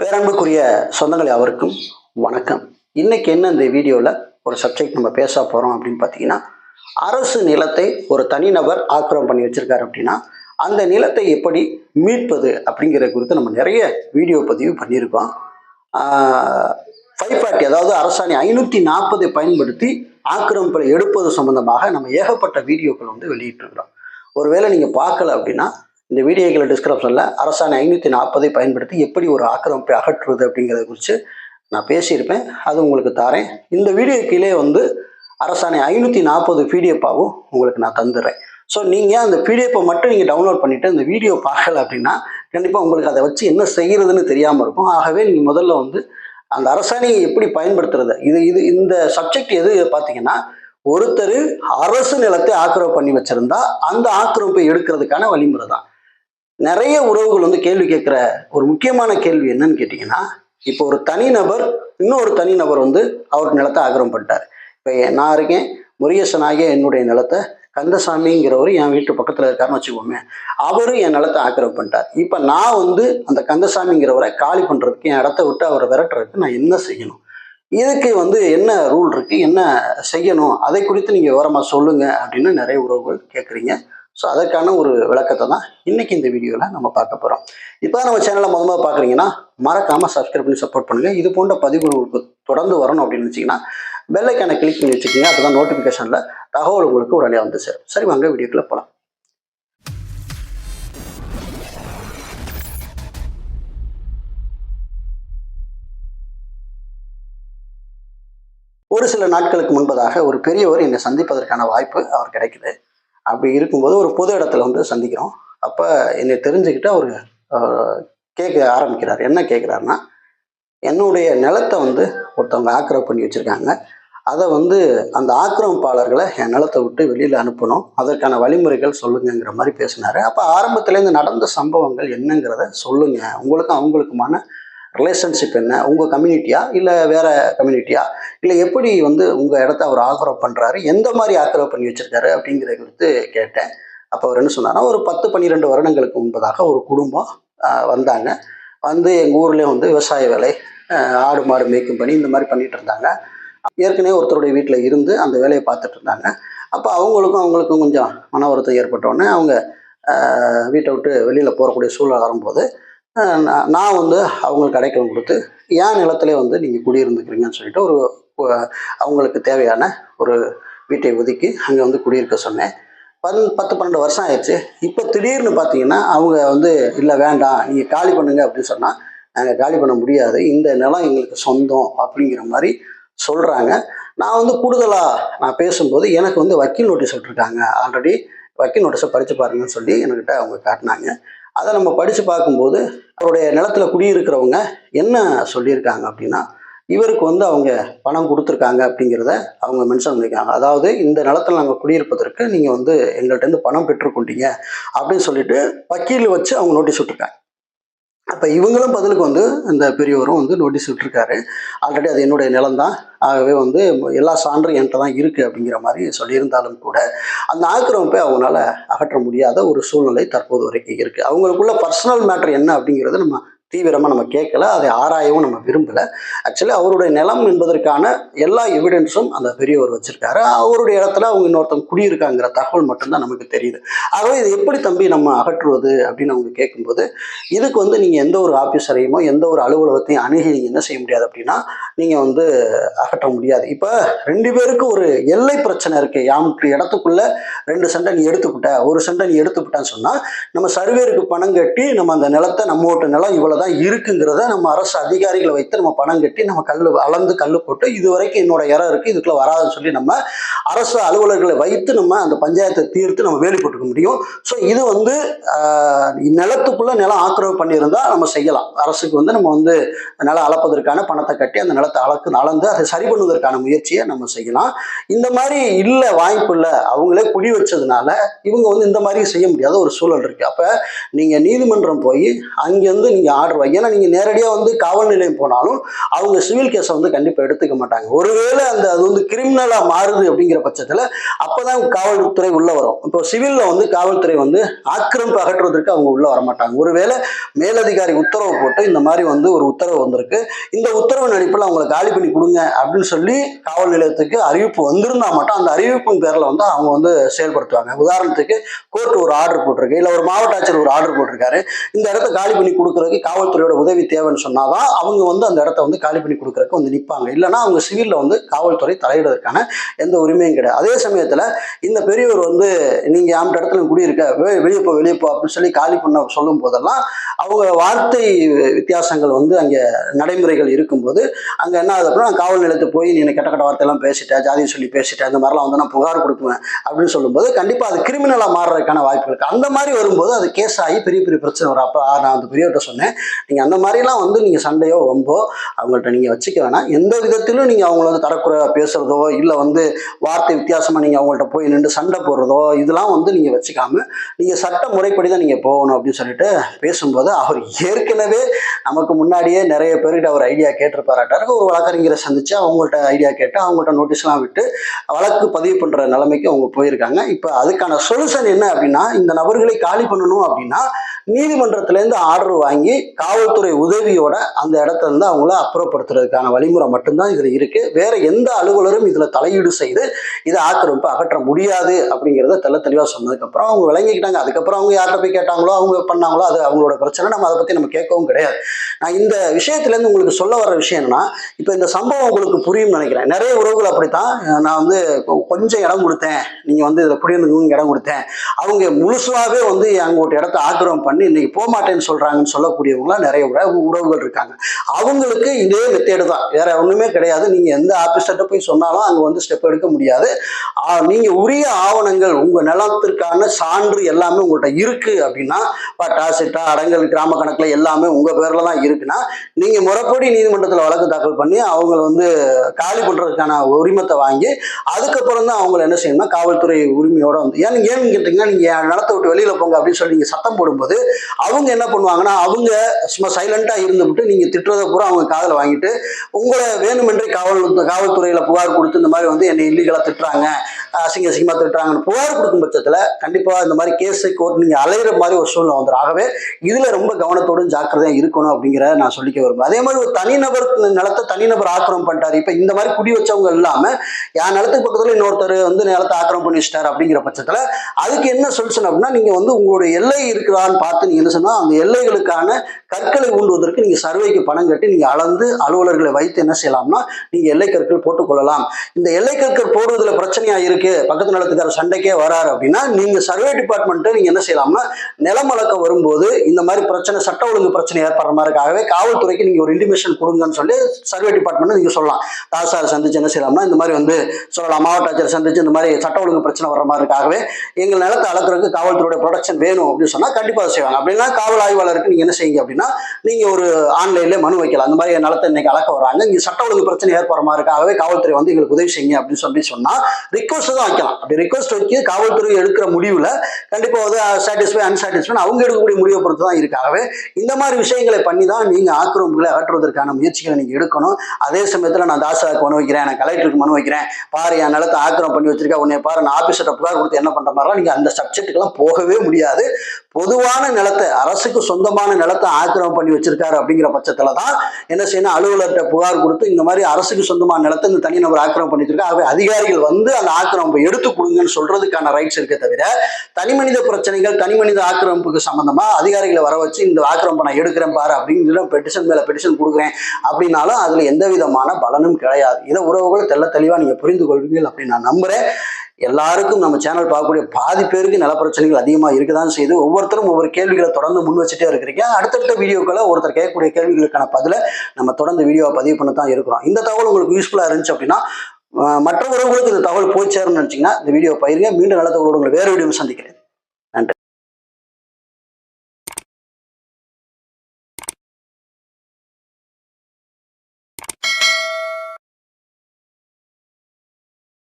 பேரன்புக்குரிய சொந்தங்கள் அவருக்கும் வணக்கம். இன்னைக்கு என்ன இந்த வீடியோவில் ஒரு சப்ஜெக்ட் நம்ம பேச போகிறோம் அப்படின்னு பார்த்தீங்கன்னா அரசு நிலத்தை ஒரு தனிநபர் ஆக்கிரமம் பண்ணி வச்சிருக்காரு அப்படின்னா அந்த நிலத்தை எப்படி மீட்பது அப்படிங்கிற குறித்து நம்ம நிறைய வீடியோ பதிவு பண்ணியிருக்கோம். ஃபைவ் ஃபார்ட்டி அதாவது அரசாணை ஐநூற்றி நாற்பதை பயன்படுத்தி ஆக்கிரமிப்பை எடுப்பது சம்பந்தமாக நம்ம ஏகப்பட்ட வீடியோக்கள் வந்து வெளியிட்டிருக்கிறோம். ஒருவேளை நீங்கள் பார்க்கல அப்படின்னா இந்த வீடியோக்களை டிஸ்கிரிப்ஷனில் அரசாணை ஐநூற்றி நாற்பதை பயன்படுத்தி எப்படி ஒரு ஆக்கிரமிப்பை அகற்றுவது அப்படிங்கிறத குறித்து நான் பேசியிருப்பேன். அது உங்களுக்கு தாரேன். இந்த வீடியோ கீழே வந்து அரசாணை ஐநூற்றி நாற்பது பிடிஎஃபாகவும் உங்களுக்கு நான் தந்துடுறேன் ஸோ நீங்கள் அந்த பிடிஎஃப்பை மட்டும் நீங்கள் டவுன்லோட் பண்ணிவிட்டு அந்த வீடியோ பார்க்கல அப்படின்னா கண்டிப்பாக உங்களுக்கு அதை வச்சு என்ன செய்கிறதுன்னு தெரியாமல் இருக்கும். ஆகவே நீங்கள் முதல்ல வந்து அந்த அரசாணையை எப்படி பயன்படுத்துறது? இது இது இந்த சப்ஜெக்ட் எது? பார்த்தீங்கன்னா ஒருத்தர் அரசு நிலத்தை ஆக்கிரமிப்பு பண்ணி வச்சிருந்தா அந்த ஆக்கிரமிப்பை எடுக்கிறதுக்கான வழிமுறை தான் நிறைய உறவுகள் வந்து கேள்வி கேட்குற ஒரு முக்கியமான கேள்வி என்னன்னு கேட்டிங்கன்னா இப்போ ஒரு தனிநபர் இன்னொரு தனிநபர் வந்து அவர் நிலத்தை ஆக்கிரம் பண்ணிட்டார். இப்போ நான் இருக்கேன் முருகேசன் என்னுடைய நிலத்தை கந்தசாமிங்கிறவர் என் வீட்டு பக்கத்தில் இருக்காருன்னு வச்சுக்கோமே அவரும் என் நிலத்தை ஆக்கிரமிப்பு பண்ணிட்டார். இப்போ நான் வந்து அந்த கந்தசாமிங்கிறவரை காலி பண்ணுறதுக்கு என் இடத்த விட்டு அவரை விரட்டுறதுக்கு நான் என்ன செய்யணும்? இதுக்கு வந்து என்ன ரூல் இருக்குது என்ன செய்யணும்? அதை குறித்து நீங்கள் விவரமாக சொல்லுங்கள் அப்படின்னு நிறைய உறவுகள் கேட்குறீங்க. ஸோ அதற்கான ஒரு விளக்கத்தை தான் இன்னைக்கு இந்த வீடியோவில் நம்ம பார்க்க போகிறோம் இப்போ நம்ம சேனலை முதல்ல பார்க்குறீங்கன்னா மறக்காமல் சப்ஸ்கிரைப் பண்ணி சப்போர்ட் பண்ணுங்கள் இது போன்ற பதிவு உங்களுக்கு தொடர்ந்து வரணும் அப்படின்னு வச்சிங்கன்னா பெல்லைக்கான கிளிக் பண்ணி வச்சுக்கிங்க. அப்போ தான் நோட்டிஃபிகேஷனில் தகவல் உங்களுக்கு உடனே வந்து சேரும். சரி வாங்க வீடியோக்குள்ளே போகலாம் ஒரு சில நாட்களுக்கு முன்பதாக ஒரு பெரியவர் என்னை சந்திப்பதற்கான வாய்ப்பு அவர் கிடைக்குது. அப்படி இருக்கும்போது ஒரு பொது இடத்துல வந்து சந்திக்கிறோம். அப்போ என்னை தெரிஞ்சுக்கிட்டு அவர் கேட்க ஆரம்பிக்கிறார். என்ன கேட்குறாருன்னா என்னுடைய நிலத்தை வந்து ஒருத்தவங்க ஆக்கிரமிப்பு பண்ணி வச்சுருக்காங்க. அதை வந்து அந்த ஆக்கிரமிப்பாளர்களை என் நிலத்தை விட்டு வெளியில் அனுப்பணும். அதற்கான வழிமுறைகள் சொல்லுங்கங்கிற மாதிரி பேசினார். அப்போ ஆரம்பத்துலேருந்து நடந்த சம்பவங்கள் என்னங்கிறத சொல்லுங்கள் உங்களுக்கும் அவங்களுக்குமான ரிலேஷன்ஷிப் என்ன? உங்கள் கம்யூனிட்டியா இல்லை வேறு கம்யூனிட்டியா இல்லை எப்படி வந்து உங்கள் இடத்த அவர் ஆக்கிரமிப்பு பண்ணுறாரு எந்த மாதிரி ஆக்கிரமிப்பு பண்ணி வச்சுருக்காரு? அப்படிங்கிறத குறித்து கேட்டேன். அப்போ அவர் என்ன சொன்னார்னா ஒரு பத்து பன்னிரெண்டு வருடங்களுக்கு முன்பதாக ஒரு குடும்பம் வந்தாங்க. வந்து எங்கள் ஊர்லேயே வந்து விவசாய வேலை ஆடு மாடு மேய்க்கும் பணி இந்த மாதிரி பண்ணிட்டு இருந்தாங்க. ஏற்கனவே ஒருத்தருடைய வீட்டில் இருந்து அந்த வேலையை பார்த்துட்டு இருந்தாங்க. அப்போ அவங்களுக்கும் அவங்களுக்கும் கொஞ்சம் மன வருத்தம் ஏற்பட்டோடனே அவங்க வீட்டை விட்டு வெளியில் போகக்கூடிய சூழல் வரும்போது நான் நான் வந்து அவங்களுக்கு அடைக்கலம் கொடுத்து என் நிலத்திலே வந்து நீங்கள் குடியிருந்துக்கிறீங்கன்னு சொல்லிட்டு ஒரு ஒரு- அவங்களுக்கு தேவையான ஒரு வீட்டை ஒதுக்கி அங்கே வந்து குடியிருக்க சொன்னேன். பன் பத்து பன்னெண்டு வருஷம் ஆயிடுச்சு. இப்போ திடீர்னு பார்த்தீங்கன்னா அவங்க வந்து இல்லை வேண்டாம் நீங்கள் காலி பண்ணுங்க அப்படின்னு சொன்னால் நாங்கள் காலி பண்ண முடியாது. இந்த நிலம் எங்களுக்கு சொந்தம் அப்படிங்கிற மாதிரி சொல்கிறாங்க நான் வந்து கூடுதலாக நான் பேசும்போது எனக்கு வந்து வக்கீல் நோட்டீஸ் விட்டுருக்காங்க. ஆல்ரெடி வக்கீல் நோட்டீஸை படித்து பாருங்கன்னு சொல்லி என்கிட்ட அவங்க காட்டினாங்க. அதை நம்ம படித்து பார்க்கும்போது அவருடைய நிலத்தில் குடியிருக்கிறவங்க என்ன சொல்லியிருக்காங்க அப்படின்னா இவருக்கு வந்து அவங்க பணம் கொடுத்துருக்காங்க அப்படிங்கிறத அவங்க மென்ஷன் பண்ணியிருக்காங்க. அதாவது இந்த நிலத்தில் நாங்கள் குடியிருப்பதற்கு நீங்கள் வந்து எங்கள்கிட்ட பணம் பெற்றுக்கொண்டீங்க அப்படின்னு சொல்லிட்டு வக்கீல் வச்சு அவங்க நோட்டீஸ் விட்டுருக்காங்க. அப்போ இவங்களும் பதிலுக்கு வந்து இந்த பெரியவரும் வந்து நோட்டீஸ் விட்டுருக்காரு. ஆல்ரெடி அது என்னுடைய நிலம்தான். ஆகவே வந்து எல்லா சான்றும் என்கிட்ட தான் இருக்குது அப்படிங்கிற மாதிரி சொல்லியிருந்தாலும் கூட அந்த ஆக்கிரமிப்பை அவங்களால அகற்ற முடியாத ஒரு சூழ்நிலை தற்போது வரைக்கும் இருக்குது அவங்களுக்குள்ள பர்சனல் மேட்டர் என்ன அப்படிங்கிறத நம்ம தீவிரமாக நம்ம கேட்கல அதை ஆராயவும் நம்ம விரும்பலை. ஆக்சுவலி அவருடைய நிலம் என்பதற்கான எல்லா எவிடன்ஸும் அந்த பெரியவர் வச்சிருக்காரு. அவருடைய இடத்துல அவங்க இன்னொருத்தவங்க குடியிருக்காங்கிற தகவல் மட்டும்தான் நமக்கு தெரியுது. ஆகவே இது எப்படி தம்பி நம்ம அகற்றுவது அப்படின்னு அவங்க கேட்கும்போது இதுக்கு வந்து நீங்கள் எந்த ஒரு ஆஃபீஸரையுமோ எந்த ஒரு அலுவலகத்தையும் அணுகி நீங்கள் என்ன செய்ய முடியாது அப்படின்னா நீங்கள் வந்து அகற்ற முடியாது. இப்போ ரெண்டு பேருக்கு ஒரு எல்லை பிரச்சனை இருக்குது யாமுக்கு இடத்துக்குள்ள ரெண்டு சண்டை நீ எடுத்துக்கிட்ட ஒரு சண்டை நீ எடுத்துக்கிட்டான்னு சொன்னால் நம்ம சர்வேருக்கு பணம் கட்டி நம்ம அந்த நிலத்தை நம்ம ஓட்டு நிலம் இவ்வளோ தான் இருக்குங்கிறத நம்ம அரசு அதிகாரிகளை வைத்து நம்ம பணம் கட்டி நம்ம கல் அளந்து கல் போட்டு இது வரைக்கும் என்னோட இடம் இருக்குது இதுக்குள்ளே வராதுன்னு சொல்லி நம்ம அரசு அலுவலர்களை வைத்து நம்ம அந்த பஞ்சாயத்தை தீர்த்து நம்ம வேலி போட்டுக்க முடியும். ஸோ இது வந்து நிலத்துக்குள்ளே நிலம் ஆக்கிரமிப்பு பண்ணியிருந்தால் நம்ம செய்யலாம். அரசுக்கு வந்து நம்ம வந்து நிலம் அளப்பதற்கான பணத்தை கட்டி அந்த நிலத்தை அளக்கு அளந்து அதை சரி பண்ணுவதற்கான முயற்சியை நம்ம செய்யலாம். இந்த மாதிரி இல்லை வாய்ப்பு இல்லை அவங்களே குடி வச்சதுனால இவங்க வந்து இந்த மாதிரி செய்ய முடியாத ஒரு சூழல் இருக்குது அப்போ நீங்கள் நீதிமன்றம் போய் அங்கேருந்து நீங்கள் ஆர்டர் வாங்கி ஏன்னா நீங்கள் நேரடியாக வந்து காவல் நிலையம் போனாலும் அவங்க சிவில் கேஸை வந்து கண்டிப்பாக எடுத்துக்க மாட்டாங்க. ஒருவேளை அந்த அது வந்து கிரிமினலாக மாறுது அப்படிங்கிற பட்சத்தில் அப்போ தான் காவல்துறை உள்ளே வரும். இப்போ சிவிலில் வந்து காவல்துறை வந்து ஆக்கிரமிப்பு அகற்றுவதற்கு அவங்க உள்ளே வர மாட்டாங்க ஒருவேளை மேலதிகாரி உத்தரவு போட்டு இந்த மாதிரி வந்து ஒரு உத்தரவு வந்திருக்கு. இந்த உத்தரவின் அடிப்பில் அவங்களை காலி பண்ணி கொடுங்க அப்படின்னு சொல்லி காவல் நிலையத்துக்கு அறிவிப்பு வந்திருந்தா மட்டும் அந்த அறிவிப்பின் பேரில் வந்து அவங்க வந்து செயல்படுத்துவாங்க. உதாரணத்துக்கு கோர்ட் ஒரு ஆர்டர் போட்டிருக்கு. இல்லை ஒரு மாவட்ட ஆட்சியர் ஒரு ஆர்டர் போட்டிருக்காரு. இந்த இடத்த காலி பண்ணி கொடுக்குறதுக்கு காவல்துறையோட உதவி தேவைன்னு சொன்னாதான் அவங்க வந்து அந்த இடத்த வந்து காலி பண்ணி கொடுக்குறதுக்கு வந்து நிற்பாங்க இல்லைன்னா அவங்க சிவிலில் வந்து காவல்துறை தலையிடுவதற்கான எந்த உரிமையும் கிடையாது. அதே சமயத்தில் இந்த பெரியவர் வந்து நீங்கள் அந்த இடத்துல குடியிருக்க வெ- வெளியே போ வெளியே போ அப்படின்னு சொல்லி காலி பண்ண சொல்லும் போதெல்லாம் அவங்க வார்த்தை வித்தியாசங்கள் வந்து அங்கே நடைமுறைகள் இருக்கும்போது அங்கே என்ன ஆகுது அப்படின்னா காவல் நிலையத்தை போய் நீ கெட்ட கெட்ட வார்த்தையெல்லாம் பேசிட்டேன் ஜாதியை சொல்லி பேசிட்டேன் இந்த மாதிரிலாம் வந்து நான் புகார் கொடுக்குவேன் அப்படின்னு சொல்லும்போது கண்டிப்பாக அது கிரிமினலாக மாறுறதுக்கான வாய்ப்பு இருக்குது அந்த மாதிரி வரும்போது அது கேஸ் ஆகி பெரிய பெரிய பிரச்சனை வரும். அப்போ நான் அந்த பெரியவர்கிட்ட சொன்னேன் நீங்கள் அந்த மாதிரிலாம் வந்து நீங்கள் சண்டையோ வம்போ அவங்கள்ட்ட நீங்கள் வச்சுக்க வேணாம். எந்த விதத்திலும் நீங்கள் அவங்கள வந்து தரக்குறையாக பேசுகிறதோ இல்லை வந்து வார்த்தை வித்தியாசமாக நீங்கள் அவங்கள்ட்ட போய் நின்று சண்டை போடுறதோ இதெல்லாம் வந்து நீங்கள் வச்சுக்காம நீங்கள் சட்ட முறைப்படி தான் நீங்கள் போகணும் அப்படின்னு சொல்லிட்டு பேசும்போது அவர் ஏற்கனவே நமக்கு முன்னாடியே நிறைய பேர்கிட்ட அவர் ஐடியா கேட்டிருப்பாராட்டாரு ஒரு வழக்கறிஞரை சந்திச்சு அவங்கள்ட்ட ஐடியா கேட்டு அவங்கள்ட்ட நோட்டீஸ்லாம் விட்டு வழக்கு பதிவு பண்ணுற நிலைமைக்கு அவங்க போயிருக்காங்க. இப்போ அதுக்கான சொல்யூஷன் என்ன அப்படின்னா இந்த நபர்களை காலி பண்ணணும் அப்படின்னா நீதிமன்றத்திலேருந்து ஆர்டர் வாங்கி காவல்துறை உதவியோட அந்த இடத்துல இருந்து அவங்கள அப்புறப்படுத்துறதுக்கான வழிமுறை மட்டும்தான் இதில் இருக்கு. வேற எந்த அலுவலரும் இதில் தலையீடு செய்து இதை ஆக்கிரமிப்பு அகற்ற முடியாது அப்படிங்கிறத தெள்ள தெளிவாக சொன்னதுக்கப்புறம் அவங்க விளங்கிக்கிட்டாங்க. அதுக்கப்புறம் அவங்க யார்கிட்ட போய் கேட்டாங்களோ அவங்க பண்ணாங்களோ அது அவங்களோட பிரச்சனை. நம்ம அதை பற்றி நம்ம கேட்கவும் கிடையாது. நான் இந்த விஷயத்துலேருந்து உங்களுக்கு சொல்ல வர விஷயம் என்னன்னா இப்போ இந்த சம்பவம் உங்களுக்கு புரியும்னு நினைக்கிறேன். நிறைய உறவுகள் அப்படித்தான் நான் வந்து கொஞ்சம் இடம் கொடுத்தேன். நீங்கள் வந்து இதில் குடியிருந்தவங்க இடம் கொடுத்தேன். அவங்க முழுசாகவே வந்து அவங்கள்ட்ட இடத்த ஆக்கிரமம் பண்ணி இன்னைக்கு போக மாட்டேன்னு சொல்கிறாங்கன்னு சொல்லக்கூடியவங்களாம் நிறைய உறவுகள் இருக்காங்க. அவங்களுக்கு இதே மெத்தேடு தான். வேற ஒன்றுமே கிடையாது. நீங்கள் எந்த ஆஃபீஸர்கிட்ட போய் சொன்னாலும் அங்கே வந்து ஸ்டெப் எடுக்க முடியாது. நீங்கள் நீங்க உரிய ஆவணங்கள் உங்க நிலத்திற்கான சான்று எல்லாமே உங்கள்கிட்ட இருக்கு அப்படின்னா பட்டா சிட்டா அடங்கல் கிராம கணக்குல எல்லாமே உங்க பேர்ல தான் இருக்குன்னா நீங்க முறைப்படி நீதிமன்றத்தில் வழக்கு தாக்கல் பண்ணி அவங்கள வந்து காலி பண்றதுக்கான உரிமத்தை வாங்கி அதுக்கப்புறம் தான் அவங்கள என்ன செய்யணும்னா காவல்துறை உரிமையோட வந்து ஏன்னு ஏன்னு கேட்டீங்கன்னா நீங்க என் நிலத்தை விட்டு வெளியில போங்க அப்படின்னு சொல்லி நீங்க சத்தம் போடும்போது அவங்க என்ன பண்ணுவாங்கன்னா அவங்க சும்மா சைலண்ட்டாக இருந்துவிட்டு நீங்கள் திட்டுறதை பூரா அவங்க காதில் வாங்கிட்டு உங்களை வேணுமென்றே காவல் காவல்துறையில் புகார் கொடுத்து இந்த மாதிரி வந்து என்னை இல்லீகலாக திட்டுறாங்க. அசிங்க அசிங்கமா திட்டுறாங்கன்னு புகார் கொடுக்கும் பட்சத்துல கண்டிப்பா இந்த மாதிரி கேஸு கோர்ட் நீங்க அலையிற மாதிரி ஒரு சூழ்நிலை வந்துடும் ஆகவே இதுல ரொம்ப கவனத்தோடும் ஜாக்கிரதையா இருக்கணும் அப்படிங்கிறத நான் சொல்லிக்க விரும்புறேன். அதே மாதிரி ஒரு தனிநபர் நிலத்தை தனிநபர் ஆக்கிரமம் பண்ணிட்டாரு. இப்ப இந்த மாதிரி குடி வச்சவங்க இல்லாம என் நிலத்துக்கு பக்கத்துல இன்னொருத்தர் வந்து நிலத்தை ஆக்கிரமம் பண்ணிச்சிட்டாரு அப்படிங்கிற பட்சத்துல அதுக்கு என்ன சொல்யூஷன் அப்படின்னா நீங்க வந்து உங்களுடைய எல்லை இருக்கிறான்னு பார்த்து நீங்க என்ன சொன்னா அந்த எல்லைகளுக்கான கற்களை ஊண்டுவதற்கு நீங்க சர்வேக்கு பணம் கட்டி நீங்க அளந்து அலுவலர்களை வைத்து என்ன செய்யலாம்னா நீங்க எல்லை கற்கள் போட்டுக்கொள்ளலாம். இந்த எல்லை கற்கள் போடுவதில் பிரச்சனையா இருக்கு சண்டைக்கு பக்கத்து நிலத்துக்கார சண்டைக்கே வராரு அப்படின்னா நீங்க சர்வே டிபார்ட்மெண்ட் நீங்க என்ன செய்யலாம்னா நிலம் வழக்க வரும்போது இந்த மாதிரி பிரச்சனை சட்ட ஒழுங்கு பிரச்சனை ஏற்படுற மாதிரிக்காகவே காவல்துறைக்கு நீங்க ஒரு இன்டிமேஷன் கொடுங்கன்னு சொல்லி சர்வே டிபார்ட்மெண்ட் நீங்க சொல்லலாம். தாசார் சந்திச்சு என்ன செய்யலாம்னா இந்த மாதிரி வந்து சொல்லலாம். மாவட்ட ஆட்சியர் சந்திச்சு இந்த மாதிரி சட்ட ஒழுங்கு பிரச்சனை வர மாதிரிக்காகவே எங்கள் நிலத்தை அளக்குறதுக்கு காவல்துறையோட ப்ரொடக்ஷன் வேணும் அப்படின்னு சொன்னா கண்டிப்பா செய்வாங்க. அப்படின்னா காவல் ஆய்வாளருக்கு நீங்க என்ன செய்யுங்க அப்படின்னா நீங்க ஒரு ஆன்லைன்ல மனு வைக்கலாம். அந்த மாதிரி நிலத்தை இன்னைக்கு அளக்க வராங்க இங்க சட்ட ஒழுங்கு பிரச்சனை ஏற்படுற மாதிரிக்காகவே காவல்துறை வந்து எங்களுக்கு உதவி செய்யுங்க அப்படின்னு சொல்லி சொன்னா ரிக்வஸ்ட் தான் வைக்கலாம் அப்படி ரிக்வஸ்ட் வச்சு காவல்துறை எடுக்கிற முடிவுல கண்டிப்பாக வந்து சாட்டிஸ்ஃபை அன்சாட்டிஸ்ஃபை அவங்க எடுக்கக்கூடிய முடிவை பொறுத்து தான் இருக்காகவே இந்த மாதிரி விஷயங்களை பண்ணி தான் நீங்கள் ஆக்கிரமிப்புகளை அகற்றுவதற்கான முயற்சிகளை நீங்கள் எடுக்கணும். அதே சமயத்தில் நான் தாசாவுக்கு மனு வைக்கிறேன் நான் கலெக்டருக்கு மனு வைக்கிறேன். பாரு என் நிலத்தை ஆக்கிரம் பண்ணி வச்சிருக்கேன். உன்னை பாரு நான் ஆஃபீஸர்கிட்ட புகார் கொடுத்து என்ன பண்ணுற மாதிரிலாம் நீங்கள் அந்த சப்ஜெக்ட்டுக்கெல்லாம் போகவே முடியாது. பொதுவான நிலத்தை அரசுக்கு சொந்தமான நிலத்தை ஆக்கிரமம் பண்ணி வச்சிருக்காரு அப்படிங்கிற பட்சத்துல தான் என்ன செய்யணும் அலுவலர்கிட்ட புகார் கொடுத்து இந்த மாதிரி அரசுக்கு சொந்தமான நிலத்தை இந்த தனிநபர் ஆக்கிரமம் பண்ணி வச்சிருக்காரு. ஆகவே அதிகாரிகள் வந்து அந்த ஆக்கிரமிப்பை எடுத்து கொடுங்கன்னு சொல்றதுக்கான ரைட்ஸ் இருக்கே தவிர தனி மனித பிரச்சனைகள் தனி மனித ஆக்கிரமிப்புக்கு சம்பந்தமா அதிகாரிகளை வர வச்சு இந்த ஆக்கிரமிப்பை நான் எடுக்கிறேன் பாரு அப்படின்னு பெட்டிஷன் மேல பெட்டிஷன் கொடுக்குறேன் அப்படின்னாலும் அதுல எந்த விதமான பலனும் கிடையாது. இதை உறவுகள் தெல்ல தெளிவா நீங்க புரிந்து கொள்வீர்கள் அப்படின்னு நான் நம்புறேன். எல்லாருக்கும் நம்ம சேனல் பார்க்கக்கூடிய பாதி பேருக்கு நில பிரச்சனைகள் அதிகமாக இருக்க தான் செய்யுது. ஒவ்வொருத்தரும் ஒவ்வொரு கேள்விகளை தொடர்ந்து முன் வச்சுட்டே இருக்கிறீங்க. அடுத்தடுத்த வீடியோக்களை ஒருத்தர் கேட்கக்கூடிய கேள்விகளுக்கான பதிலை நம்ம தொடர்ந்து வீடியோவை பதிவு பண்ண தான் இருக்கிறோம். இந்த தகவல் உங்களுக்கு யூஸ்ஃபுல்லாக இருந்துச்சு அப்படின்னா மற்றவர்களுக்கு மற்ற உறவுகளுக்கு இந்த தகவல் போய் சேரணும்னு நினச்சிங்கன்னா இந்த வீடியோ பயிருங்க மீண்டும் நல்ல தகவலோடு உங்களை வேறு வீடியோ சந்திக்கிறேன்.